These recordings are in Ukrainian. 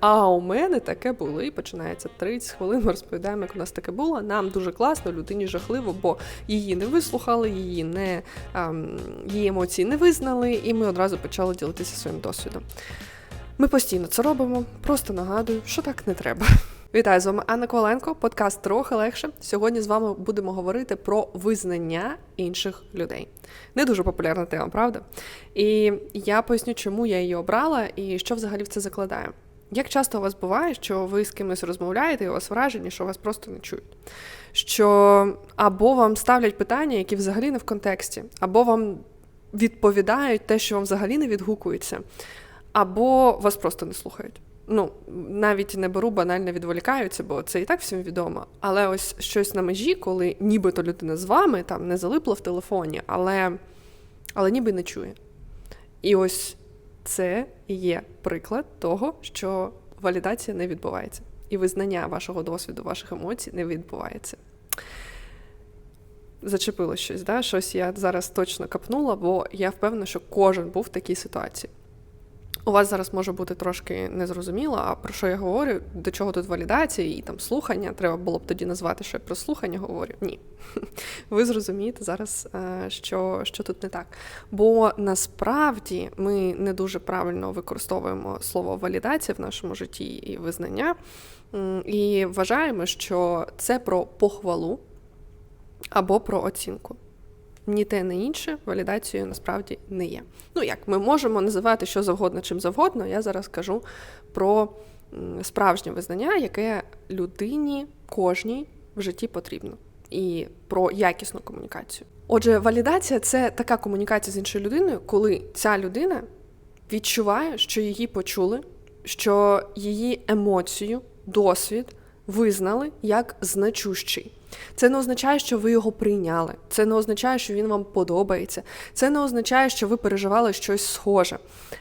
А у мене таке було. І починається 30 хвилин. Ми розповідаємо, як у нас таке було. Нам дуже класно, людині жахливо, бо її не вислухали, її не ем, її емоції не визнали, і ми одразу почали ділитися своїм досвідом. Ми постійно це робимо, просто нагадую, що так не треба. Вітаю з вами Анна Коваленко, подкаст трохи легше. Сьогодні з вами будемо говорити про визнання інших людей. Не дуже популярна тема, правда? І я поясню, чому я її обрала і що взагалі в це закладає. Як часто у вас буває, що ви з кимось розмовляєте, і у вас враження, що вас просто не чують? Що або вам ставлять питання, які взагалі не в контексті, або вам відповідають те, що вам взагалі не відгукується, або вас просто не слухають. Ну, навіть не беру, банально відволікаються, бо це і так всім відомо. Але ось щось на межі, коли нібито людина з вами там не залипла в телефоні, але, але ніби не чує. І ось це є приклад того, що валідація не відбувається, і визнання вашого досвіду, ваших емоцій не відбувається. Зачепило щось, да? щось я зараз точно капнула, бо я впевнена, що кожен був в такій ситуації. У вас зараз може бути трошки незрозуміло, а про що я говорю, до чого тут валідація і там слухання. Треба було б тоді назвати, що я про слухання говорю. Ні. Ви зрозумієте зараз, е, що що тут не так. Бо насправді ми не дуже правильно використовуємо слово валідація в нашому житті і визнання, і вважаємо, що це про похвалу або про оцінку ні те, ні інше валідацією насправді не є. Ну як ми можемо називати що завгодно, чим завгодно. Я зараз кажу про справжнє визнання, яке людині кожній в житті потрібно, і про якісну комунікацію. Отже, валідація це така комунікація з іншою людиною, коли ця людина відчуває, що її почули, що її емоцію, досвід визнали як значущий. Це не означає, що ви його прийняли. Це не означає, що він вам подобається. Це не означає, що ви переживали щось схоже.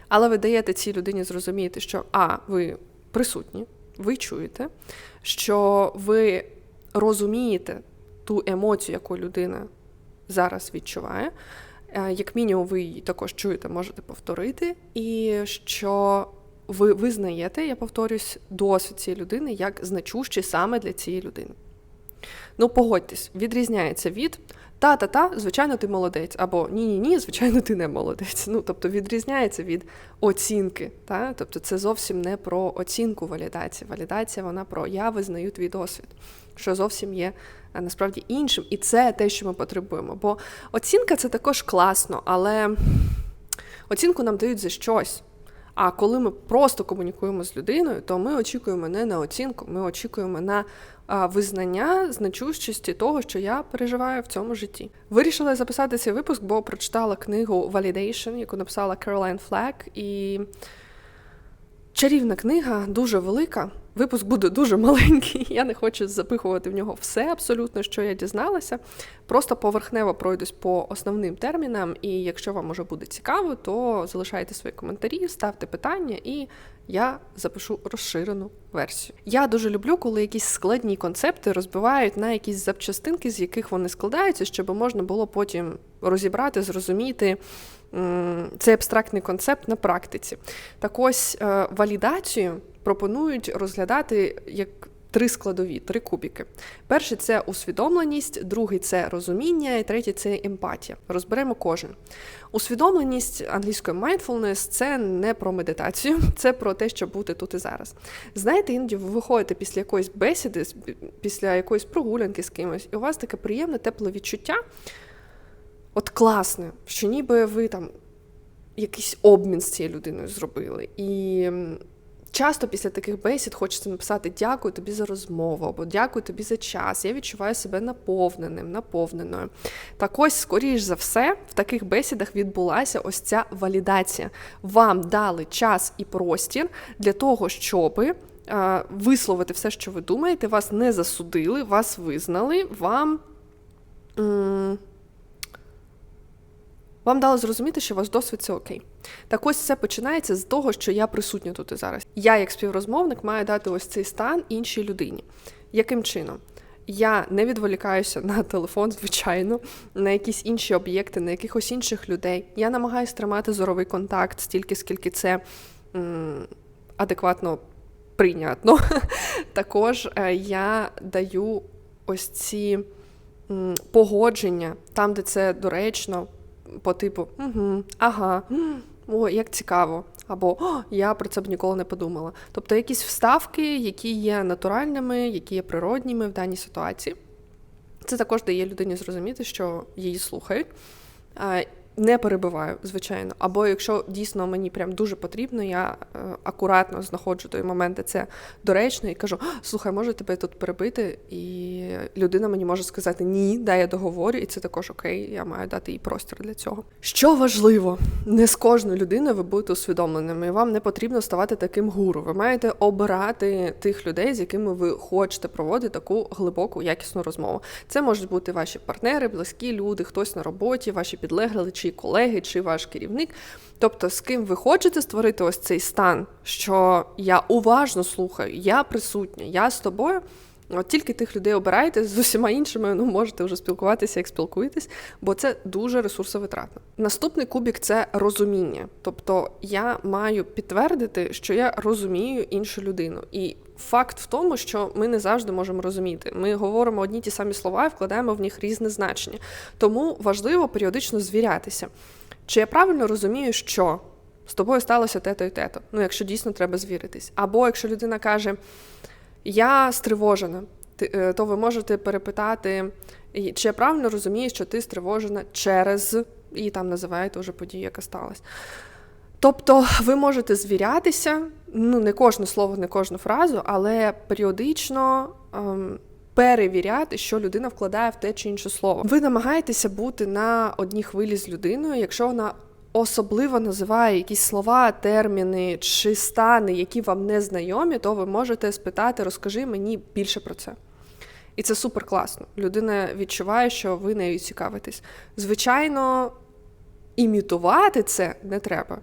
Але ви даєте цій людині зрозуміти, що а, ви присутні, ви чуєте, що ви розумієте ту емоцію, яку людина зараз відчуває. Е, як мінімум, ви її також чуєте, можете повторити, і що ви визнаєте, я повторюсь, досвід цієї людини як значущий саме для цієї людини. Ну, погодьтесь, відрізняється від та-та-та, звичайно, ти молодець, або ні-ні ні, звичайно, ти не молодець. Ну, тобто відрізняється від оцінки. Та? Тобто це зовсім не про оцінку валідації. Валідація вона про я визнаю твій досвід, що зовсім є насправді іншим. І це те, що ми потребуємо. Бо оцінка це також класно, але оцінку нам дають за щось. А коли ми просто комунікуємо з людиною, то ми очікуємо не на оцінку, ми очікуємо на визнання значущості того, що я переживаю в цьому житті. Вирішила записати цей випуск, бо прочитала книгу Validation, яку написала Caroline Флек, і чарівна книга дуже велика. Випуск буде дуже маленький, я не хочу запихувати в нього все абсолютно, що я дізналася. Просто поверхнево пройдусь по основним термінам, і якщо вам може буде цікаво, то залишайте свої коментарі, ставте питання, і я запишу розширену версію. Я дуже люблю, коли якісь складні концепти розбивають на якісь запчастинки, з яких вони складаються, щоб можна було потім розібрати, зрозуміти цей абстрактний концепт на практиці. Так ось е, валідацію пропонують розглядати як три складові, три кубіки. Перший це усвідомленість, другий це розуміння, і третій це емпатія. Розберемо кожен. Усвідомленість англійською mindfulness – це не про медитацію, це про те, щоб бути тут і зараз. Знаєте, іноді ви виходите після якоїсь бесіди, після якоїсь прогулянки з кимось, і у вас таке приємне, тепле відчуття. От класне, що ніби ви там якийсь обмін з цією людиною зробили. І Часто після таких бесід хочеться написати Дякую тобі за розмову або дякую тобі за час. Я відчуваю себе наповненим, наповненою. Так ось, скоріш за все, в таких бесідах відбулася ось ця валідація. Вам дали час і простір для того, щоби. Висловити все, що ви думаєте, вас не засудили, вас визнали, вам вам дали зрозуміти, що ваш досвід це окей. Так ось це починається з того, що я присутня тут і зараз. Я, як співрозмовник, маю дати ось цей стан іншій людині. Яким чином? Я не відволікаюся на телефон, звичайно, на якісь інші об'єкти, на якихось інших людей. Я намагаюся тримати зоровий контакт стільки, скільки це м, адекватно прийнятно. Також е, я даю ось ці погодження там, де це доречно, по типу угу, ага, о, як цікаво, або О, я про це б ніколи не подумала. Тобто якісь вставки, які є натуральними, які є природніми в даній ситуації. Це також дає людині зрозуміти, що її слухають не перебиваю, звичайно. Або якщо дійсно мені прям дуже потрібно, я е, акуратно знаходжу той момент, де це доречно, і кажу: слухай, можу тебе тут перебити, і людина мені може сказати ні, дай я договорю, і це також окей, я маю дати їй простір для цього. Що важливо, не з кожною людиною ви будете усвідомленими, вам не потрібно ставати таким гуру. Ви маєте обирати тих людей, з якими ви хочете проводити таку глибоку, якісну розмову. Це можуть бути ваші партнери, близькі люди, хтось на роботі, ваші підлеглі чи колеги, чи ваш керівник. Тобто, з ким ви хочете створити ось цей стан, що я уважно слухаю, я присутня, я з тобою. От тільки тих людей обирайте, з усіма іншими ну можете вже спілкуватися, як спілкуєтесь, бо це дуже ресурсовитратно. Наступний кубік це розуміння. Тобто я маю підтвердити, що я розумію іншу людину. І факт в тому, що ми не завжди можемо розуміти. Ми говоримо одні ті самі слова і вкладаємо в них різне значення. Тому важливо періодично звірятися. Чи я правильно розумію, що з тобою сталося те-то і те-то? Ну, якщо дійсно треба звіритись. Або якщо людина каже, я стривожена, е, то ви можете перепитати, чи я правильно розумію, що ти стривожена через і там називаєте вже подію, яка сталася. Тобто ви можете звірятися, ну не кожне слово, не кожну фразу, але періодично ем, перевіряти, що людина вкладає в те чи інше слово. Ви намагаєтеся бути на одній хвилі з людиною, якщо вона особливо називає якісь слова, терміни чи стани, які вам не знайомі, то ви можете спитати, розкажи мені більше про це. І це супер класно. Людина відчуває, що ви нею цікавитесь. Звичайно, імітувати це не треба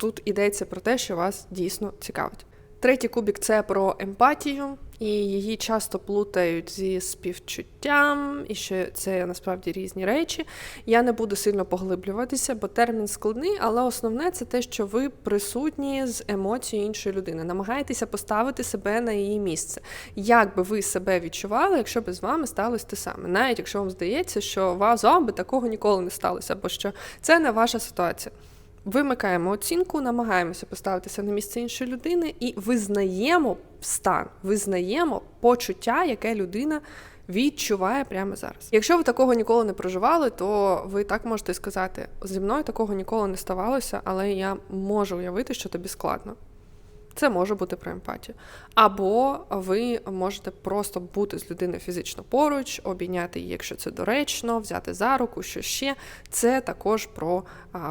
тут йдеться про те, що вас дійсно цікавить. Третій кубік це про емпатію, і її часто плутають зі співчуттям, і що це насправді різні речі. Я не буду сильно поглиблюватися, бо термін складний, але основне це те, що ви присутні з емоцією іншої людини. Намагаєтеся поставити себе на її місце. Як би ви себе відчували, якщо б з вами сталося те саме, навіть якщо вам здається, що вас з вами такого ніколи не сталося, бо що це не ваша ситуація. Вимикаємо оцінку, намагаємося поставитися на місце іншої людини і визнаємо стан, визнаємо почуття, яке людина відчуває прямо зараз. Якщо ви такого ніколи не проживали, то ви так можете сказати: зі мною такого ніколи не ставалося, але я можу уявити, що тобі складно. Це може бути про емпатію. Або ви можете просто бути з людиною фізично поруч, обійняти її, якщо це доречно, взяти за руку, що ще. Це також про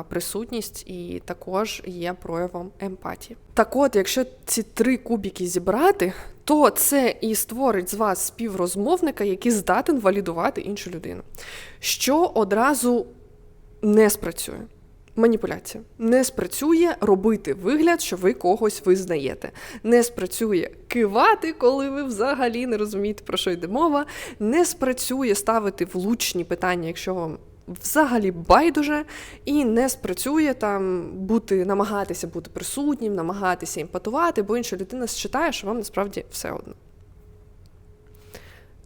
присутність і також є проявом емпатії. Так от, якщо ці три кубики зібрати, то це і створить з вас співрозмовника, який здатен валідувати іншу людину, що одразу не спрацює. Маніпуляція не спрацює робити вигляд, що ви когось визнаєте. Не спрацює кивати, коли ви взагалі не розумієте, про що йде мова. Не спрацює ставити влучні питання, якщо вам взагалі байдуже, і не спрацює там бути, намагатися бути присутнім, намагатися імпатувати, бо інша людина считає, що вам насправді все одно.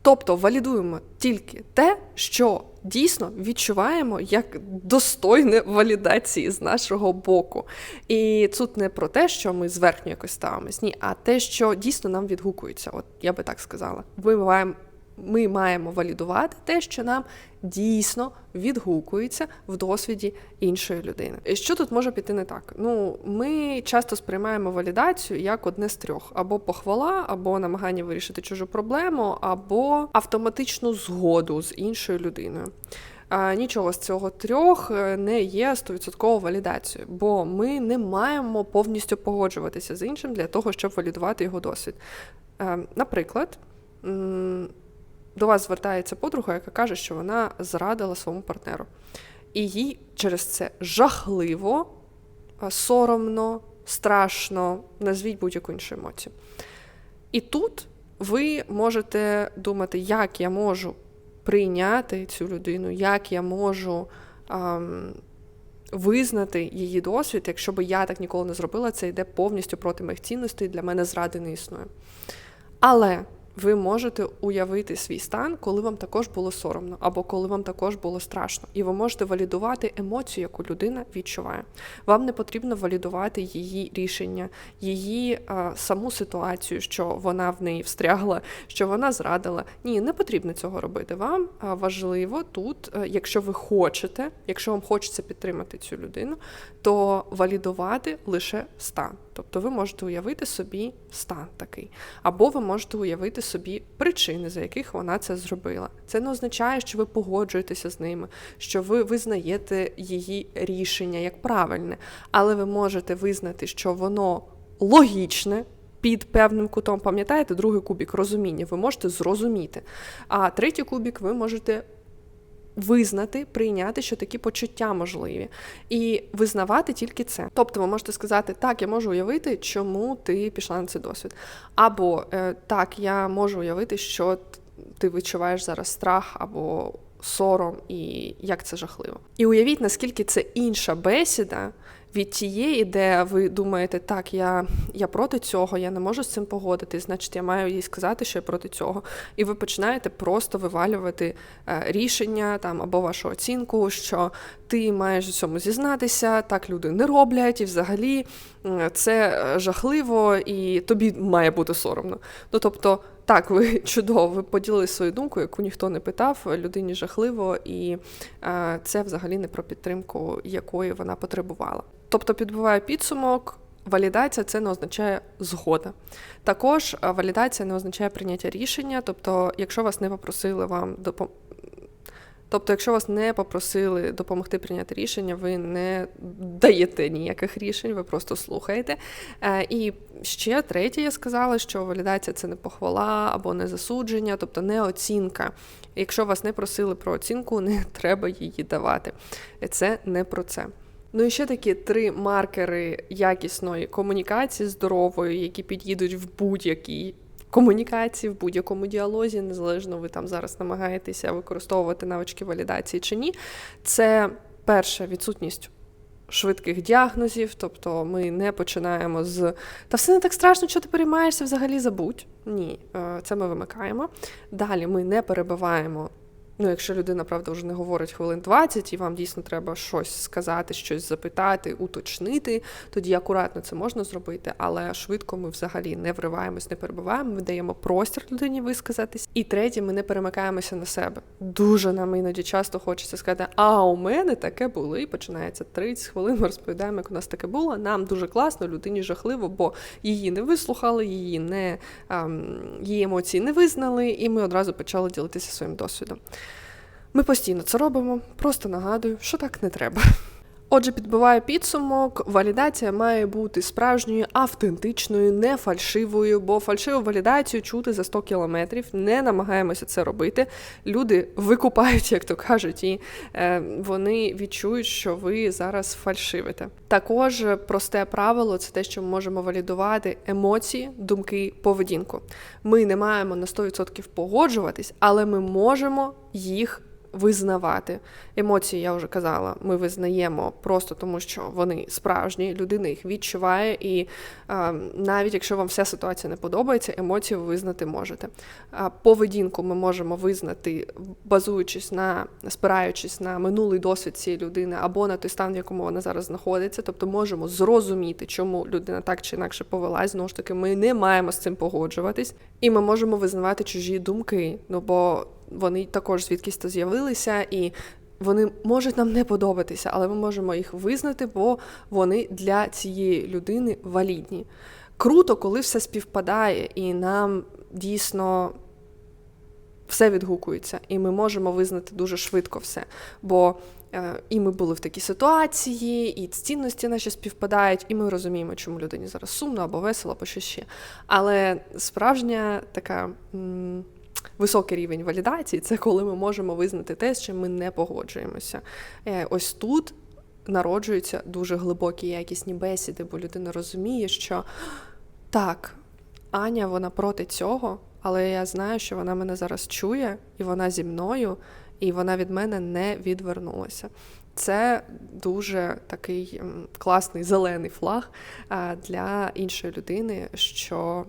Тобто валідуємо тільки те, що дійсно відчуваємо як достойне валідації з нашого боку. І тут не про те, що ми зверхньо якось ставимось, ні, а те, що дійсно нам відгукується. От я би так сказала. Ми маємо ми маємо валідувати те, що нам дійсно відгукується в досвіді іншої людини. І Що тут може піти не так? Ну, ми часто сприймаємо валідацію як одне з трьох: або похвала, або намагання вирішити чужу проблему, або автоматичну згоду з іншою людиною. Нічого з цього трьох е, не є стовідсотково валідацією, бо ми не маємо повністю погоджуватися з іншим для того, щоб валідувати його досвід. Е, наприклад, до вас звертається подруга, яка каже, що вона зрадила своєму партнеру. І їй через це жахливо, соромно, страшно, назвіть будь-яку іншу емоцію. І тут ви можете думати, як я можу прийняти цю людину, як я можу ам, визнати її досвід, якщо би я так ніколи не зробила, це йде повністю проти моїх цінностей, для мене зради не існує. Але ви можете уявити свій стан, коли вам також було соромно, або коли вам також було страшно, і ви можете валідувати емоцію, яку людина відчуває. Вам не потрібно валідувати її рішення, її а, саму ситуацію, що вона в неї встрягла, що вона зрадила. Ні, не потрібно цього робити. Вам важливо тут, а, якщо ви хочете, якщо вам хочеться підтримати цю людину, то валідувати лише стан. Тобто ви можете уявити собі стан такий, або ви можете уявити собі причини, за яких вона це зробила. Це не означає, що ви погоджуєтеся з ними, що ви визнаєте її рішення як правильне, але ви можете визнати, що воно логічне. Під певним кутом, пам'ятаєте, другий кубік розуміння, ви можете зрозуміти. А третій кубік ви можете визнати, прийняти, що такі почуття можливі, і визнавати тільки це. Тобто, ви можете сказати, так, я можу уявити, чому ти пішла на цей досвід. Або е, так, я можу уявити, що ти відчуваєш зараз страх або сором, і як це жахливо. І уявіть, наскільки це інша бесіда від тієї, де ви думаєте, так, я я проти цього, я не можу з цим погодитись, значить, я маю їй сказати, що я проти цього. І ви починаєте просто вивалювати е, рішення там або вашу оцінку, що ти маєш у цьому зізнатися, так люди не роблять, і взагалі це е, жахливо, і тобі має бути соромно. Ну тобто. Так, ви чудово, поділили свою думку, яку ніхто не питав, людині жахливо, і е, це взагалі не про підтримку, якої вона потребувала. Тобто, підбиває підсумок. Валідація це не означає згода. Також е, валідація не означає прийняття рішення. Тобто, якщо вас не попросили вам допом... Тобто, якщо вас не попросили допомогти прийняти рішення, ви не даєте ніяких рішень, ви просто слухаєте. Е, і ще третє, я сказала, що валідація це не похвала або не засудження, тобто не оцінка. Якщо вас не просили про оцінку, не треба її давати. Це не про це. Ну і ще такі три маркери якісної комунікації здорової, які під'їдуть в будь-якій комунікації, в будь-якому діалозі, незалежно ви там зараз намагаєтеся використовувати навички валідації чи ні. Це перша відсутність. Швидких діагнозів, тобто ми не починаємо з та все не так страшно, що ти переймаєшся, взагалі забудь. Ні, е, це ми вимикаємо. Далі ми не перебиваємо Ну, якщо людина, правда, вже не говорить хвилин 20, і вам дійсно треба щось сказати, щось запитати, уточнити, тоді акуратно це можна зробити, але швидко ми взагалі не вриваємось, не перебуваємо, ми даємо простір людині висказатись. І третє, ми не перемикаємося на себе. Дуже нам іноді часто хочеться сказати, а у мене таке було. І починається 30 хвилин. Ми розповідаємо, як у нас таке було. Нам дуже класно, людині жахливо, бо її не вислухали, її не ем, її емоції не визнали, і ми одразу почали ділитися своїм досвідом. Ми постійно це робимо, просто нагадую, що так не треба. Отже, підбиваю підсумок, валідація має бути справжньою, автентичною, не фальшивою, бо фальшиву валідацію чути за 100 кілометрів, не намагаємося це робити. Люди викупають, як то кажуть, і е, вони відчують, що ви зараз фальшивите. Також просте правило це те, що ми можемо валідувати емоції, думки, поведінку. Ми не маємо на 100% погоджуватись, але ми можемо їх визнавати. Емоції, я вже казала, ми визнаємо просто тому, що вони справжні, людина їх відчуває, і а, навіть якщо вам вся ситуація не подобається, емоції ви визнати можете. А, поведінку ми можемо визнати, базуючись на спираючись на минулий досвід цієї людини або на той стан, в якому вона зараз знаходиться. Тобто можемо зрозуміти, чому людина так чи інакше повелась. Знову ж таки, ми не маємо з цим погоджуватись, і ми можемо визнавати чужі думки. Ну бо вони також звідкись то з'явилися, і вони можуть нам не подобатися, але ми можемо їх визнати, бо вони для цієї людини валідні. Круто, коли все співпадає, і нам дійсно все відгукується, і ми можемо визнати дуже швидко все. Бо е, і ми були в такій ситуації, і цінності наші співпадають, і ми розуміємо, чому людині зараз сумно або весело, або що ще. Але справжня така. М- високий рівень валідації це коли ми можемо визнати те, з чим ми не погоджуємося. Е, ось тут народжуються дуже глибокі якісні бесіди, бо людина розуміє, що так, Аня, вона проти цього, але я знаю, що вона мене зараз чує, і вона зі мною, і вона від мене не відвернулася. Це дуже такий класний зелений флаг для іншої людини, що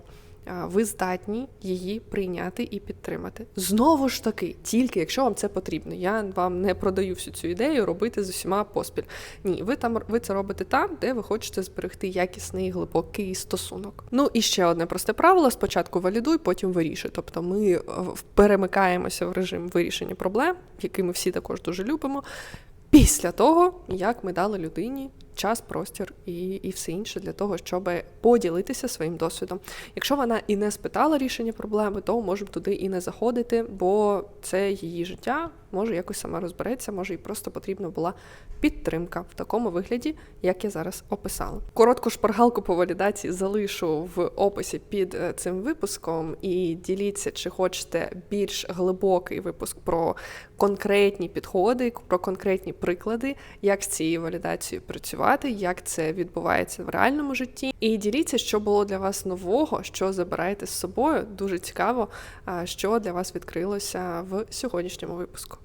ви здатні її прийняти і підтримати. Знову ж таки, тільки якщо вам це потрібно. Я вам не продаю всю цю ідею робити з усіма поспіль. Ні, ви там ви це робите там, де ви хочете зберегти якісний глибокий стосунок. Ну і ще одне просте правило: спочатку валідуй, потім вирішуй. Тобто ми е, перемикаємося в режим вирішення проблем, який ми всі також дуже любимо. Після того, як ми дали людині час, простір і, і все інше для того, щоб поділитися своїм досвідом. Якщо вона і не спитала рішення проблеми, то можемо туди і не заходити, бо це її життя, може якось сама розбереться, може їй просто потрібна була підтримка в такому вигляді, як я зараз описала. Коротку шпаргалку по валідації залишу в описі під е, цим випуском. І діліться, чи хочете більш глибокий випуск про конкретні підходи, про конкретні приклади, як з цією валідацією працювати, як це відбувається в реальному житті. І діліться, що було для вас нового, що забираєте з собою. Дуже цікаво, що для вас відкрилося в сьогоднішньому випуску.